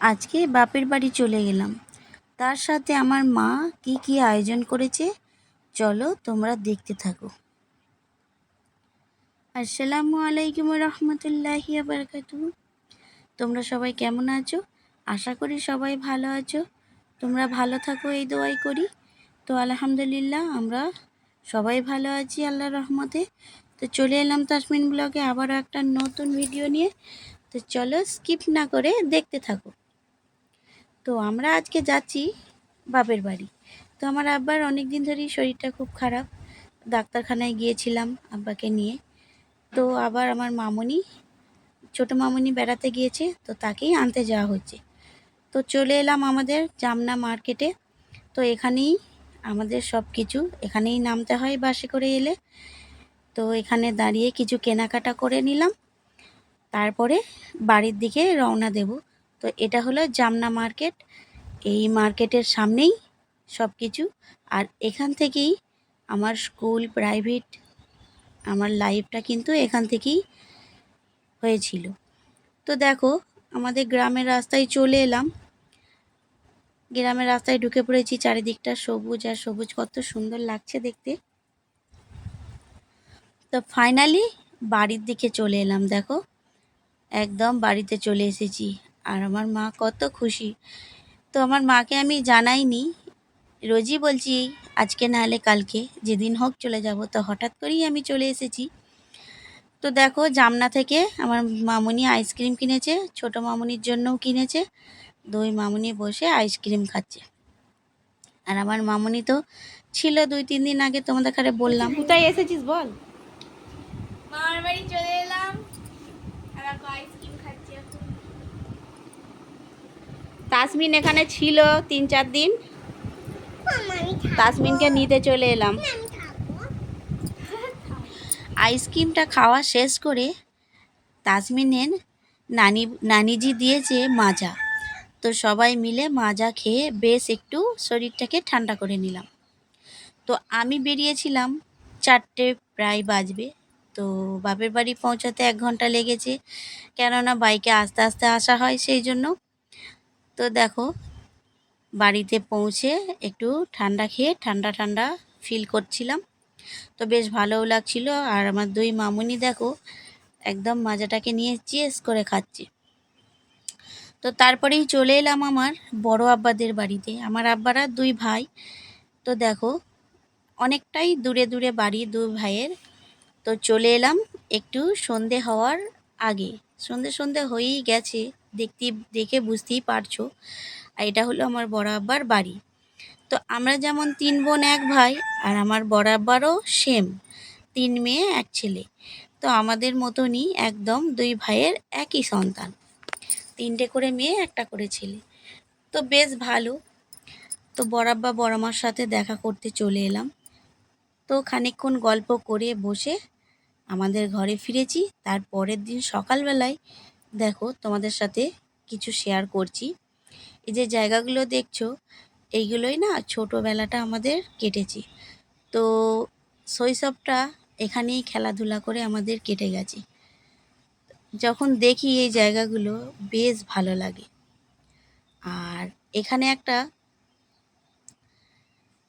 আজকে বাপের বাড়ি চলে গেলাম। তার সাথে আমার মা কি কি আয়োজন করেছে, চলো তোমরা দেখতে থাকো। আসসালামু আলাইকুম রহমতুল্লাহি বারকাতু তোমরা সবাই কেমন আছো? আশা করি সবাই ভালো আছো। তোমরা ভালো থাকো, এই দোয়াই করি। তো আলহামদুলিল্লাহ, আমরা সবাই ভালো আছি আল্লাহ রহমতে। তো চলে এলাম তাসমিন ব্লগে আবারও একটা নতুন ভিডিও নিয়ে। তো চলো স্কিপ না করে দেখতে থাকো। তো আমরা আজকে যাচ্ছি বাপের বাড়ি। তো আমার আব্বার অনেক দিন ধরেই শরীরটা খুব খারাপ। ডাক্তারখানায় গিয়েছিলাম আব্বাকে নিয়ে। তো আবার আমার মামনি, ছোটো মামুনি বেড়াতে গিয়েছে, তো তাকেই আনতে যাওয়া হচ্ছে। তো চলে এলাম আমাদের জামনা মার্কেটে। তো এখানেই আমাদের সব কিছু এখানেই নামতে হয় বাসে করে এলে। তো এখানে দাঁড়িয়ে কিছু কেনাকাটা করে নিলাম। তারপরে বাড়ির দিকে রওনা দেব। তো এটা হলো জামনা মার্কেট। এই মার্কেটের সামনেই সব কিছু আর এখান থেকেই আমার স্কুল, প্রাইভেট, আমার লাইফটা কিন্তু এখান থেকেই হয়েছিল। তো দেখো, আমাদের গ্রামের রাস্তায় চলে এলাম। গ্রামের রাস্তায় ঢুকে পড়েছি, চারিদিকটা সবুজ আর সবুজ। কত সুন্দর লাগছে দেখতে। তো ফাইনালি বাড়ির দিকে চলে এলাম, দেখো। একদম বাড়িতে চলে এসেছি। আর আমার মা কত খুশি। তো আমার মাকে আমি জানাইনি। রোজই বলছি আজকে না হলে কালকে যেদিন হোক চলে যাব। তো হঠাৎ করেই আমি চলে এসেছি। তো দেখো জামনা থেকে আমার মামুনি আইসক্রিম কিনেছে ছোট মামুনির জন্যও কিনেছে দুই মামুনি বসে আইসক্রিম খাচ্ছে। আর আমার মামুনি তো ছিল দুই তিন দিন আগে তোমাদের কাছে বললাম। কোথায় এসেছিস বল? মামার বাড়ি চলে এলাম। আর আইসক্রিম খাচ্ছি এখন। তাসমিন এখানে ছিল তিন চার দিন। তাসমিনকে নিতে চলে এলাম। আইসক্রিমটা খাওয়া শেষ করে তাসমিনের নানি নানিজি দিয়েছে মাজা। তো সবাই মিলে মাজা খেয়ে বেশ একটু শরীরটাকে ঠান্ডা করে নিলাম। তো আমি বেরিয়েছিলাম চারটে প্রায় বাজবে। তো বাপের বাড়ি পৌঁছাতে এক ঘণ্টা লেগেছে। কেননা বাইকে আস্তে আস্তে আসা হয় সেই জন্য। তো দেখো, বাড়িতে পৌঁছে একটু ঠান্ডা খেয়ে ঠান্ডা ঠান্ডা ফিল করছিলাম। তো বেশ ভালোও লাগছিল আর আমার দুই মামুনি দেখো একদম মাজাটাকে নিয়ে চেস করে খাচ্ছে। তো তারপরেই চলে এলাম আমার বড় আব্বাদের বাড়িতে। আমার আব্বারা দুই ভাই। তো দেখো, অনেকটাই দূরে দূরে বাড়ি দুই ভাইয়ের। তো চলে এলাম একটু সন্ধে হওয়ার আগে। সন্ধে সন্ধে হয়েই গেছে। দেখতে, দেখে বুঝতেই পারছ। আর এটা হলো আমার বড় আব্বার বাড়ি। তো আমরা যেমন তিন বোন, এক ভাই, আর আমার বড় আব্বারও সেম তিন মেয়ে, এক ছেলে। তো আমাদের মতনই একদম দুই ভাইয়ের একই সন্তান। তিনটে করে মেয়ে, একটা করে ছেলে। তো বেশ ভালো। তো বড়াব্বা বড়মার সাথে দেখা করতে চলে এলাম। তো খানিকক্ষণ গল্প করে বসে আমাদের ঘরে ফিরেছি। তার পরের দিন সকালবেলায় দেখো, তোমাদের সাথে কিছু শেয়ার করছি। এই যে জায়গাগুলো দেখছ, এইগুলোই না ছোটোবেলাটা আমাদের কেটেছে। তো শৈশবটা এখানেই খেলাধুলা করে আমাদের কেটে গেছে। যখন দেখি এই জায়গাগুলো, বেশ ভালো লাগে। আর এখানে একটা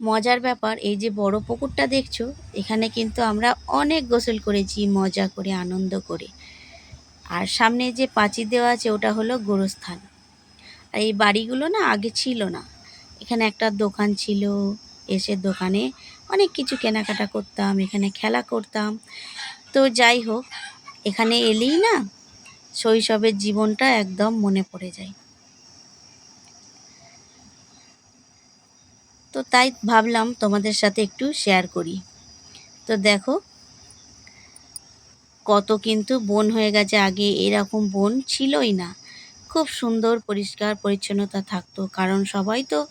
মজার ব্যাপার, এই যে বড় পুকুরটা দেখছ, এখানে কিন্তু আমরা অনেক গোসল করেছি, মজা করে, আনন্দ করে। আর সামনে যে পাঁচির দেওয়া আছে, ওটা হলো গোরস্থান। আর এই বাড়িগুলো না আগে ছিল না। এখানে একটা দোকান ছিল, এসে দোকানে অনেক কিছু কেনাকাটা করতাম, এখানে খেলা করতাম। তো যাই হোক, এখানে এলেই না শৈশবের জীবনটা একদম মনে পড়ে যায়। তো তাই ভাবলাম তোমাদের সাথে একটু শেয়ার করি। তো দেখো কত কিন্তু বন হয়ে গেছে, আগে এরকম বন ছিলই না। খুব সুন্দর, পরিষ্কার, পরিচ্ছন্নতা থাকতো, কারণ সবাই তো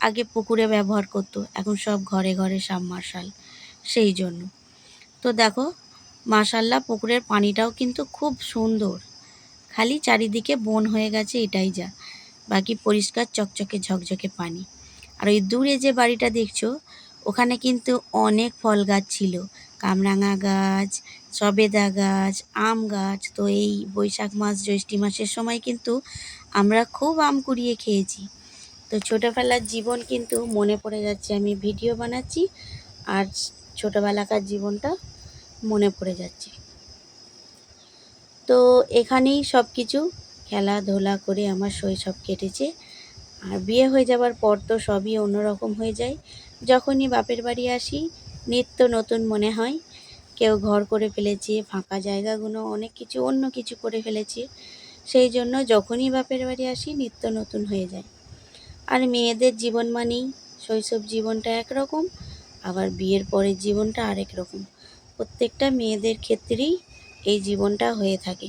আগে পুকুরে ব্যবহার করতো, এখন সব ঘরে ঘরে সাবমার্শাল, সেই জন্য। তো দেখো, মাশাল্লাহ, পুকুরের পানিটাও কিন্তু খুব সুন্দর। খালি চারিদিকে বন হয়ে গেছে, এটাই যা। বাকি পরিষ্কার, চকচকে, ঝকঝকে পানি। আর ওই দূরে যে বাড়িটা দেখছ, ওখানে কিন্তু অনেক ফল গাছ ছিল। কামরাঙা গাছ, সবেদা গাছ, আম গাছ। তো এই বৈশাখ মাস, জ্যৈষ্ঠী মাসের সময় কিন্তু আমরা খুব আম কুড়িয়ে খেয়েছি। তো ছোটোবেলার জীবন কিন্তু মনে পড়ে যাচ্ছে, আমি ভিডিও বানাচ্ছি আর ছোটোবেলাকার জীবনটা মনে পড়ে যাচ্ছে। তো এখানেই সব কিছু খেলাধুলা করে আমার শৈশব কেটেছে। আর বিয়ে হয়ে যাওয়ার পর তো সবই অন্যরকম হয়ে যায়। যখনই বাপের বাড়ি আসি নিত্য নতুন মনে হয়। কেউ ঘর করে ফেলেছে, ফাঁকা জায়গাগুলো, অনেক কিছু, অন্য কিছু করে ফেলেছে। সেই জন্য যখনই বাপের বাড়ি আসি, নিত্য নতুন হয়ে যায়। আর মেয়েদের জীবন মানেই শৈশব জীবনটা একরকম, আবার বিয়ের পরের জীবনটা আরেক রকম। প্রত্যেকটা মেয়েদের ক্ষেত্রেই এই জীবনটা হয়ে থাকে।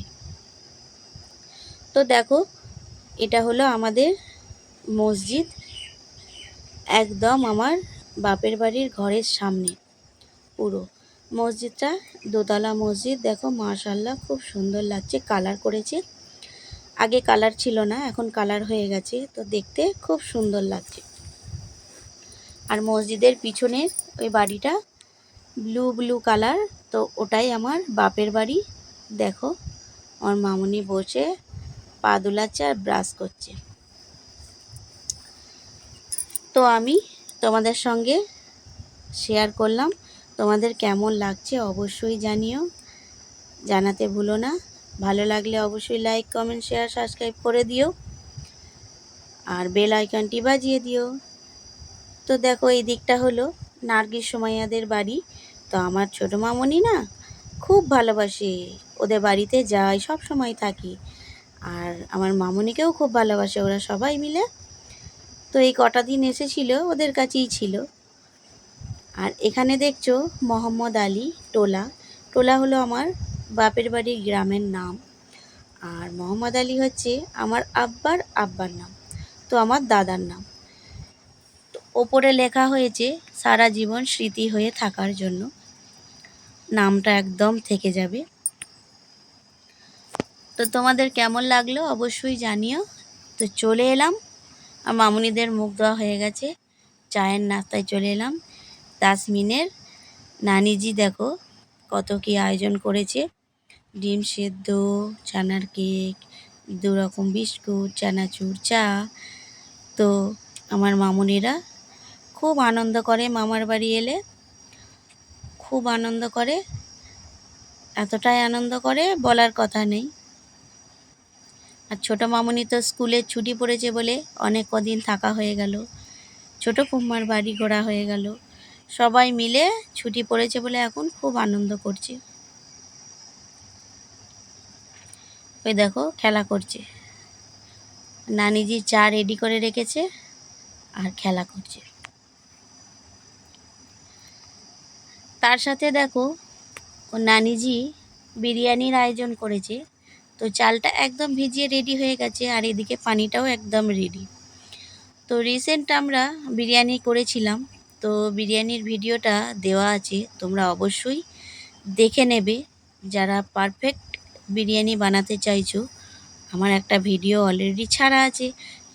তো দেখো, এটা হলো আমাদের মসজিদ, একদম আমার বাপের বাড়ির ঘরের সামনে। পুরো। মসজিদটা দোতলা মসজিদ। দেখো মাশাল্লাহ খুব সুন্দর লাগছে। কালার করেছে। আগে কালার ছিল না, এখন কালার হয়ে গেছে। তো দেখতে খুব সুন্দর লাগছে। আর মসজিদের পিছনের ওই বাড়িটা ব্লু ব্লু কালার। তো ওটাই আমার বাপের বাড়ি। দেখো, আমার মামুনি বসে পা দুলাচ্ছে আর ব্রাশ করছে। তো আমি তোমাদের সঙ্গে শেয়ার করলাম। তোমাদের কেমন লাগছে অবশ্যই জানিও। জানাতে ভুলো না। ভালো লাগলে অবশ্যই লাইক কমেন্ট শেয়ার সাবস্ক্রাইব করে দিও। আর বেল আইকনটি বাজিয়ে দিও। তো দেখো এই দিকটা হলো নার্গিস সোমাইয়াদের বাড়ি। তো আমার ছোটো মামনি না খুব ভালোবাসে। ওদের বাড়িতে যাই, সব সময় থাকি। আর আমার মামনিকেও খুব ভালোবাসে ওরা সবাই মিলে। তো এই কটা দিন এসেছিল, ওদের কাছেই ছিল। আর এখানে দেখছ মোহাম্মদ আলী টোলা। টোলা হলো আমার বাপের বাড়ির গ্রামের নাম। আর মোহাম্মদ আলী হচ্ছে আমার আব্বার আব্বার নাম। তো আমার দাদার নাম। তো ওপরে লেখা হয়েছে, সারা জীবন স্মৃতি হয়ে থাকার জন্য। নামটা একদম থেকে যাবে। তো তোমাদের কেমন লাগল অবশ্যই জানিও। তো চলে এলাম। আর মামুনিদের মুখ দেওয়া হয়ে গেছে। চায়ের নাস্তায় চলে এলাম। তাসমিনের নানিজি দেখো কত কি আয়োজন করেছে। ডিম সেদ্ধ ছানার কেক দু রকম বিস্কুট, চানাচুর, চা। তো আমার মামুনিরা খুব আনন্দ করে মামার বাড়ি এলে। খুব আনন্দ করে। এতটাই আনন্দ করে বলার কথা নেই। আর ছোটো মামুনি তো স্কুলে ছুটি পড়েছে বলে অনেক কদিন থাকা হয়ে গেল। ছোটো কুম্মার বাড়ি ঘোরা হয়ে গেল। সবাই মিলে ছুটি পড়েছে বলে এখন খুব আনন্দ করছে। ওই দেখো, খেলা করছে। নানিজি চা রেডি করে রেখেছে আর খেলা করছে। তার সাথে দেখো ও নানিজি বিরিয়ানির আয়োজন করেছে। তো চালটা একদম ভিজিয়ে রেডি হয়ে গেছে আর এদিকে পানিটাও একদম রেডি তো রিসেন্ট আমরা বিরিয়ানি করেছিলাম। তো বিরিয়ানির ভিডিওটা দেওয়া আছে, তোমরা অবশ্যই দেখে নেবে। যারা পারফেক্ট বিরিয়ানি বানাতে চাইছো, আমার একটা ভিডিও অলরেডি ছাড়া আছে,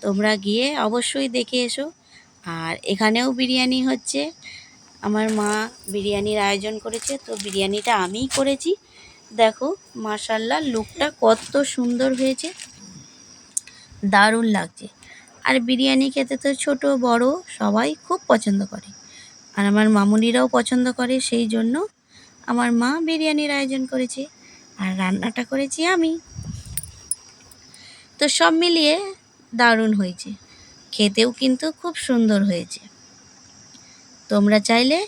তোমরা গিয়ে অবশ্যই দেখে এসো। আর এখানেও বিরিয়ানি হচ্ছে, আমার মা বিরিয়ানির আয়োজন করেছে, তো বিরিয়ানিটা আমিই করেছি। দেখো মাশাল্লাহ লুকটা কত সুন্দর হয়েছে, দারুণ লাগছে। আর বিরিয়ানি খেতে তো ছোট, বড় সবাই খুব পছন্দ করে। আর আমার মামুনিরাও পছন্দ করে, সেই জন্য আমার মা বিরিয়ানির আয়োজন করেছে আর রান্নাটা করেছি আমি। তো সব মিলিয়ে দারুণ হয়েছে। খেতেও কিন্তু খুব সুন্দর হয়েছে। তোমরা চাইলে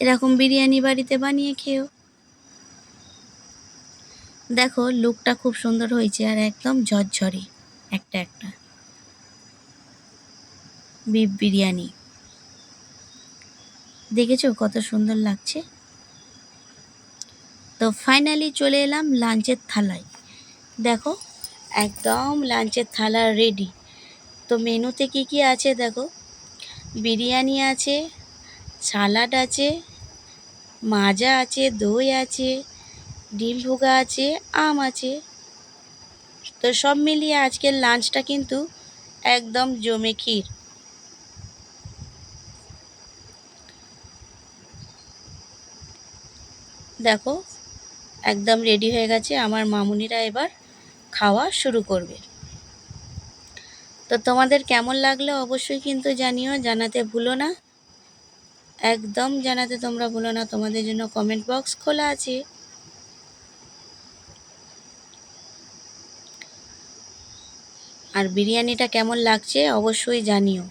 এরকম বিরিয়ানি বাড়িতে বানিয়ে খেও। দেখো লুকটা খুব সুন্দর হয়েছে আর একদম ঝরঝরে, একটা একটা। বিফ বিরিয়ানি। দেখেছ কত সুন্দর লাগছে? তো ফাইনালি চলে এলাম লাঞ্চের থালায়। দেখো, একদম লাঞ্চের থালা রেডি তো মেনুতে কি কি আছে দেখো? বিরিয়ানি আছে, সালাড আছে, মাজা আছে, দই আছে, ডিম ভোগা আছে, আম আছে। তো সব মিলিয়ে আজকের লাঞ্চটা কিন্তু একদম জমে ক্ষীর। দেখো, একদম রেডি হয়ে গেছে আমার মামুনিরা এবার খাওয়া শুরু করবে। তো তোমাদের কেমন লাগল অবশ্যই কিন্তু জানিও, জানাতে ভুলো না। একদম জানাতে তোমরা ভুলো না, তোমাদের জন্য কমেন্ট বক্স খোলা আছে। আর বিরিয়ানিটা কেমন লাগছে অবশ্যই জানিও।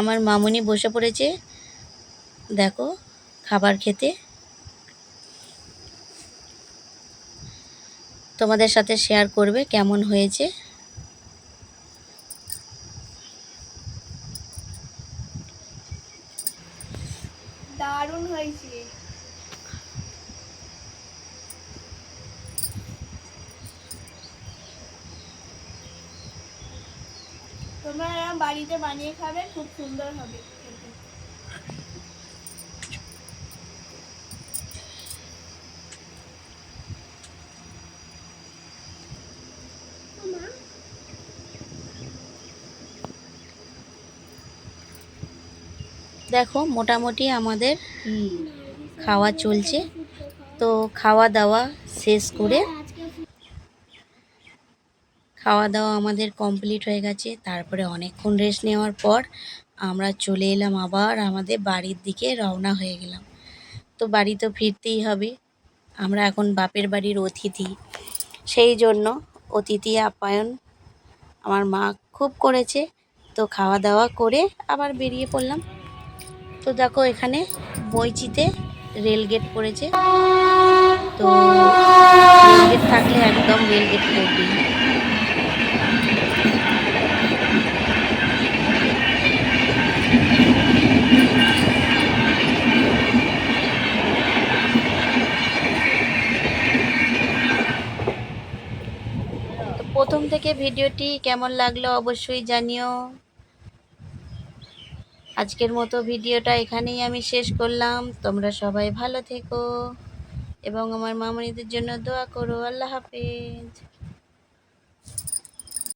আমার মামুনি বসে পড়েছে দেখো, খাবার খেতে। তোমাদের সাথে শেয়ার করবে কেমন হয়েছে। দারুণ হয়েছে। তোমরা বাড়িতে বানিয়ে খাবে, খুব সুন্দর হবে খেতে। দেখো, মোটামুটি আমাদের খাওয়া চলছে। তো খাওয়া দাওয়া শেষ করে খাওয়া দাওয়া আমাদের কমপ্লিট হয়ে গেছে। তারপরে অনেকক্ষণ রেস্ট নেওয়ার পর আমরা চলে এলাম আবার আমাদের বাড়ির দিকে রওনা হয়ে গেলাম। তো বাড়ি তো ফিরতেই হবে। আমরা এখন বাপের বাড়ির অতিথি। সেই জন্য অতিথি আপ্যায়ন আমার মা খুব করেছে। তো খাওয়া দাওয়া করে আবার বেরিয়ে পড়লাম। তো দেখো এখানে বইচিতে রেলগেট পড়েছে। তো রেলগেট থাকলে একদম রেলগেট পড়বেই। তো প্রথম থেকে ভিডিওটি কেমন লাগল অবশ্যই জানিও। আজকের মতো ভিডিওটা এখানেই আমি শেষ করলাম। তোমরা সবাই ভালো থেকো এবং আমার মামনিদের জন্য দোয়া করো। আল্লাহ হাফেজ।